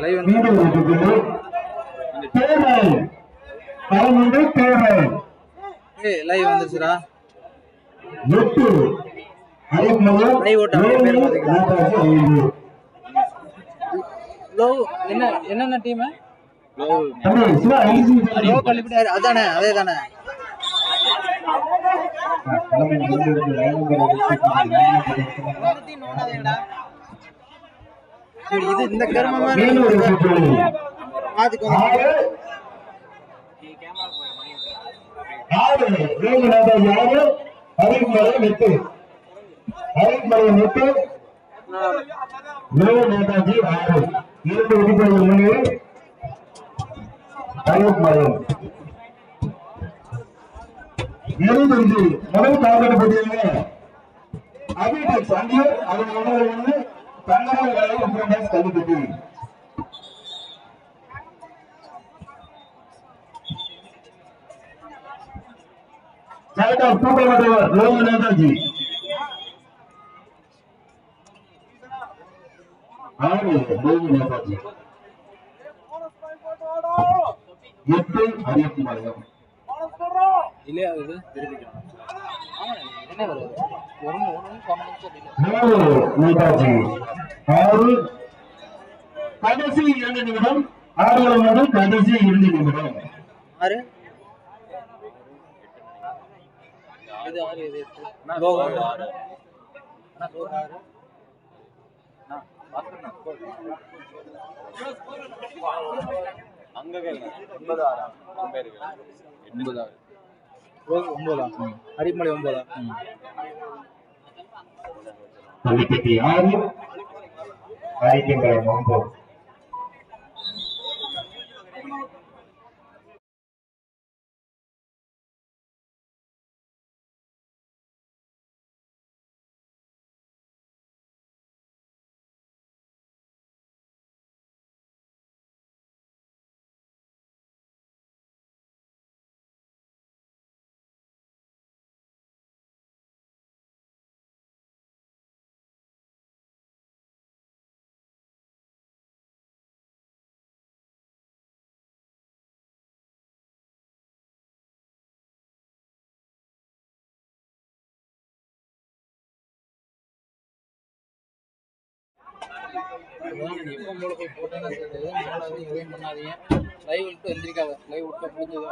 Live வந்து மீண்டும் பதினொன்று தேவை ஏய் லைவ் வந்துருச்சுடா எட்டு என்ன என்னென்ன டீம் அதானே அதே தானே இது இந்த கர்ம பாத்துக்கோங்க ஆறு. ஆறு நேதாஜி ஆறு இரண்டு விதிப்பவர்கள் முன்னிலை அரைமணம் இருபத்தஞ்சு முதல் அபிடெக்ஸ் அங்கே அதன் கல்விப்பட்டி நேதாஜி. ஆறு நேதாஜி எட்டு அரியக்குமாரம் இல்லையா இது தெரிவிக்கணும் ஆமா, என்ன வருது ஒரு மு- ஒரு நிமிஷம், ஒரு நிமிஷம் delay. மூணு நேதாஜி ஆறு. கடைசி இரண்டு நிமிடம். ஆறு முதல் கடைசி இரண்டு நிமிடம். ஆறு? இது ஆறு இது எட்டு. ஒன்பது ஒன்பதா அரிமலை ஒன்பதா ஆறு அரிக்கம்பரம் ஒன்பது அதுதான் எப்போ மூளை போய் போட்டேன்னு எதையும் பண்ணாதீங்க. லைவ் விட்டு எந்திரிக்காத லைவ் விட்டு முடிஞ்சது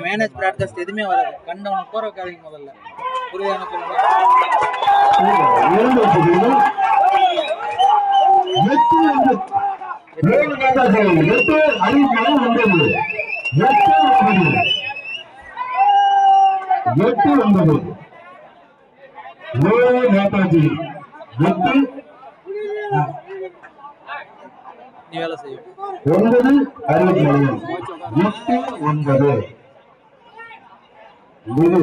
மேனேஜ் ப்ராட்காஸ்ட் எதுவுமே வராது. கண்டவனை போற வைக்காதீங்க முதல்ல. புரியுதான சொல்லுங்க எட்டு எட்டு அறிவிக்கலாம் ஒன்பது எட்டு ஒன்பது எட்டு ஒன்பது ஏழு நேதாஜி. எட்டு. ஒன்பது அறுபத்தி ஏழு எட்டு ஒன்பது இது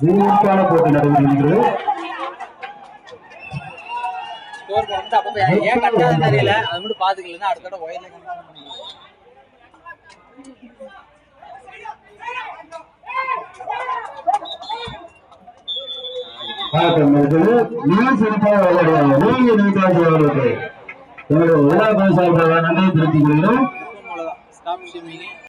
விறுவிறுப்பான போட்டி நடைபெறுகிறது ஏன் கட்டாதுன்னு தெரியல. அது மட்டும் பாத்துக்கலன்னா அடுத்த தடவை ஒயர்ல கனெக்ஷன் இருக்குது மிக சிறப்பாக விளையாடுவாங்க நீங்க நீட்டாக அவர்களுக்கு உங்களுடைய விழா சார்பாக நன்றி தெரிவித்துக் கொள்கிறோம்